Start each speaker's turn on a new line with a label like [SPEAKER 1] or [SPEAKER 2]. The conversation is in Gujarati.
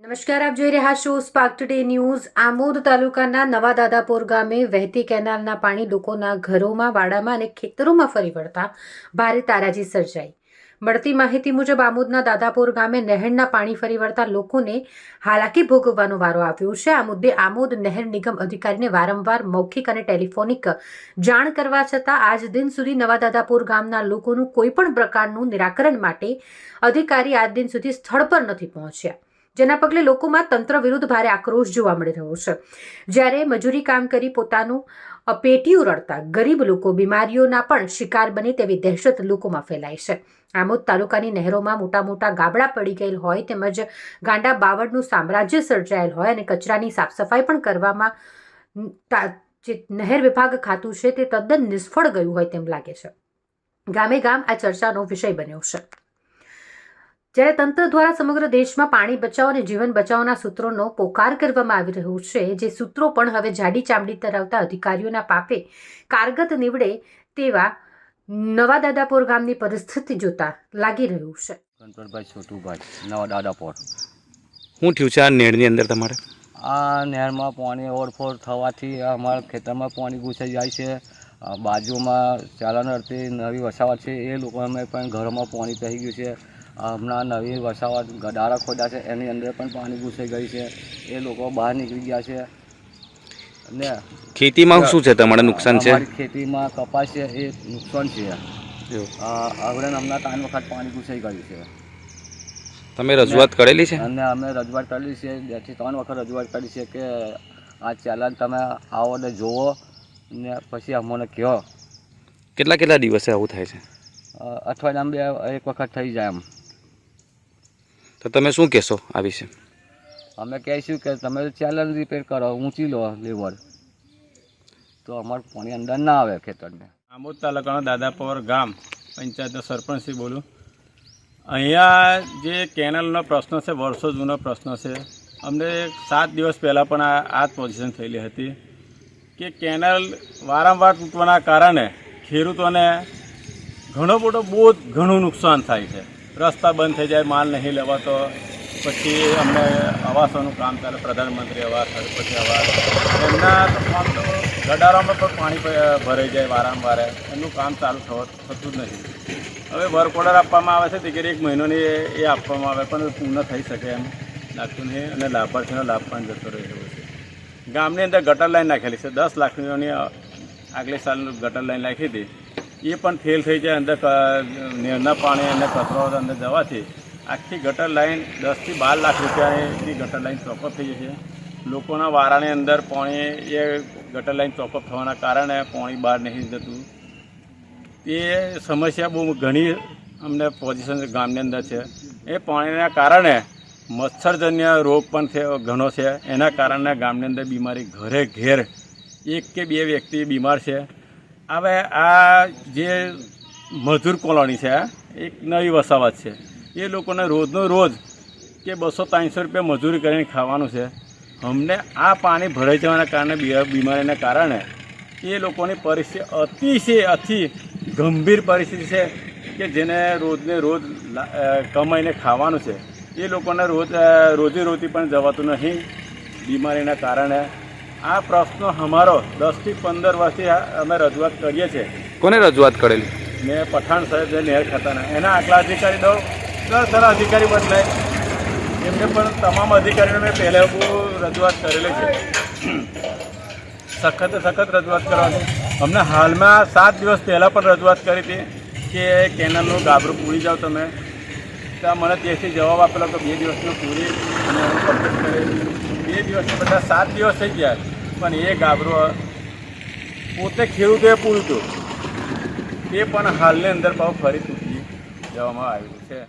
[SPEAKER 1] નમસ્કાર, આપ જોઈ રહ્યા છો સ્પાર્ક ટુડે ન્યૂઝ આમોદ તાલુકાના નવા દાદાપુર ગામે વહેતી કેનાલના પાણી લોકોના ઘરોમાં, વાડામાં અને ખેતરોમાં ફરી વળતા ભારે તારાજી સર્જાઈ. મળતી માહિતી મુજબ આમોદના દાદાપુર ગામે નહેરના પાણી ફરી વળતા લોકોને હાલાકી ભોગવવાનો વારો આવ્યો છે. આ મુદ્દે આમોદ નહેર નિગમ અધિકારીને વારંવાર મૌખિક અને ટેલિફોનિક જાણ કરવા છતાં આજ દિન સુધી નવા દાદાપુર ગામના લોકોનું કોઈપણ પ્રકારનું નિરાકરણ માટે અધિકારી આજ દિન સુધી સ્થળ પર નથી પહોંચ્યા. જેના પગલે લોકોમાં તંત્ર વિરુદ્ધ ભારે આક્રોશ જોવા મળી રહ્યો છે. જ્યારે મજૂરી કામ કરી પોતાનું પેટીયું રડતા ગરીબ લોકો બીમારીઓના પણ શિકાર બને તેવી દહેશત લોકોમાં ફેલાય છે. આમોદ તાલુકાની નહેરોમાં મોટા મોટા ગાબડા પડી ગયેલ હોય તેમજ ગાંડા બાવળનું સામ્રાજ્ય સર્જાયેલ હોય અને કચરાની સાફ સફાઈ પણ કરવામાં જે નહેર વિભાગ ખાતું છે તે તદ્દન નિષ્ફળ ગયું હોય તેમ લાગે છે. ગામે ગામ આ ચર્ચાનો વિષય બન્યો છે. જ્યારે તંત્ર દ્વારા સમગ્ર દેશમાં પાણી બચાવ અને જીવન બચાવના સૂત્રોનો પોકાર કરવામાં આવી રહ્યો છે જે સૂત્રો પણ હવે જાડી ચામડી ધરાવતા અધિકારીઓના પાપે કારગત નીવડે તેવા નવા દાદાપોર ગામની પરિસ્થિતિ જોતા લાગી રહ્યું છે.
[SPEAKER 2] કંટ્રોલભાઈ છોટુભાઈ નવા દાદાપોર
[SPEAKER 3] શું થયું છે આ નેળની અંદર તમારે?
[SPEAKER 2] આ નહેરમાં પાણી ઓવરફોર થવાથી અમારા ખેતરમાં પાણી ઘૂસાઈ જાય છે બાજુમાં ચાલન અર્થે નવી વસાવટ છે એ લોકોને પણ ઘરમાં પાણી પહી ગયું છે. હમણાં નવી વસાવટ ગડારા ખોદ્યા છે એની અંદર પણ પાણી ઘૂસાઈ ગઈ છે. એ લોકો બહાર નીકળી ગયા છે. ને
[SPEAKER 3] ખેતીમાં શું છે? તમારે નુકસાન છે?
[SPEAKER 2] ખેતીમાં કપાસ છે એ નુકસાન છે. હવે હમણાં ત્રણ વખત પાણી ઘૂસાઈ ગયું છે.
[SPEAKER 3] તમે રજૂઆત કરેલી છે?
[SPEAKER 2] અને અમે રજૂઆત કરેલી છે બેથી ત્રણ વખત રજૂઆત કરી છે કે આ ચેલેન્જ તમે આવો ને જુઓ ને પછી અમને કહો.
[SPEAKER 3] કેટલા કેટલા દિવસે આવું થાય છે?
[SPEAKER 2] અઠવાડિયામાં બે એક વખત થઈ જાય એમ.
[SPEAKER 3] તો તમે શું કહેશો આ વિશે?
[SPEAKER 2] અમે કહીશું કે તમે ચેલેન્જ રિપેર કરો ઊંચી લો લેવલ તો અમારું પાણી અંદર ના આવે ખેતરને.
[SPEAKER 4] આમોદ તાલુકાનો દાદાપોર ગામ પંચાયતનો સરપંચશ્રી બોલું. અહીંયા જે કેનલનો પ્રશ્ન છે વર્ષો જૂનો પ્રશ્ન છે અમને સાત દિવસ પહેલાં પણ આ આ જ પોઝિશન થયેલી હતી કે કેનલ વારંવાર તૂટવાના કારણે ખેડૂતોને ઘણો મોટો બહુ જ ઘણું નુકસાન થાય છે. રસ્તા બંધ થઈ જાય, માલ નહીં લેવાતો. પછી અમને આવાસોનું કામ ચાલે, પ્રધાનમંત્રી આવાસ પછી આવાસ. એમના કામ તો ગડારામાં પણ પાણી ભરાઈ જાય વારંવાર. એમનું કામ ચાલુ થતું જ નથી. હવે વર્ક ઓર્ડર આપવામાં આવે છે તે એક મહિનોની એ- આપવામાં આવે, પણ પૂર્ણ થઈ શકે એમ. લાગતું નહીં અને લાભાર્થીનો લાભ પણ જતો રહે એવો છે. ગામની અંદર ગટર લાઈન નાખેલી છે. દસ લાખની આગલે સાલનું ગટર લાઈન નાખી હતી. એ પણ ફેલ થઈ જાય, અંદર નેરના પાણી અને કચરો અંદર જવાથી. આખી ગટર લાઈન દસથી બાર લાખ રૂપિયાની ગટર લાઇન ચોપઅપ થઈ જશે. લોકોના વારાની અંદર પાણી એ ગટર લાઇન ચોપઅપ થવાના કારણે પાણી બહાર નહીં જતું. એ સમસ્યા બહુ ઘણી અમને પોઝિશન ગામની અંદર છે. એ પાણીના કારણે મચ્છરજન્ય રોગ પણ ઘણો છે. એના કારણે ગામની અંદર બીમારી ઘરે ઘેર એક કે બે વ્યક્તિ બીમાર છે. હવે આ જે મજૂર કોલોની છે, એક નવી વસાવત છે. એ લોકોને રોજનો રોજ કે બસો ત્રણસો રૂપિયા મજૂરી કરીને ખાવાનું છે. અમને આ પાણી ભરાઈ જવાના કારણે બીમારીના કારણે એ લોકોની પરિસ્થિતિ અતિશય, અતિ ગંભીર પરિસ્થિતિ છે કે જેને રોજને રોજ કમાઈને ખાવાનું છે. એ લોકોને રોજ રોજી રોટી પણ જવાતું નહીં. બીમારીના કારણે આ પ્રશ્ન અમારો દસથી પંદર વર્ષથી અમે રજૂઆત કરીએ છીએ.
[SPEAKER 3] કોને રજૂઆત કરેલી?
[SPEAKER 4] મેં પઠાણ સાહેબ જે નહેર ખાતાના એના આટલા અધિકારી દો દસ સારા અધિકારી બદલાય એમને પણ તમામ અધિકારીઓને મેં પહેલાં રજૂઆત કરેલી છે. સખત સખત રજૂઆત કરવાની. અમને હાલમાં સાત દિવસ પહેલાં પણ રજૂઆત કરી હતી કે કેનલનું ગાબરું પૂરી જાઓ તમે. ત્યાં મને ત્યાંથી જવાબ આપેલો કે બે દિવસનું પૂરી અને હું કમ્પ્લીટ કરી બે દિવસ બધા સાત દિવસ થઈ ગયા. પણ એ ગાભરો પોતે ખેડૂતોએ પૂરતું. એ પણ હાલની અંદર પાછું ફરી તૂટી જવામાં આવ્યું છે.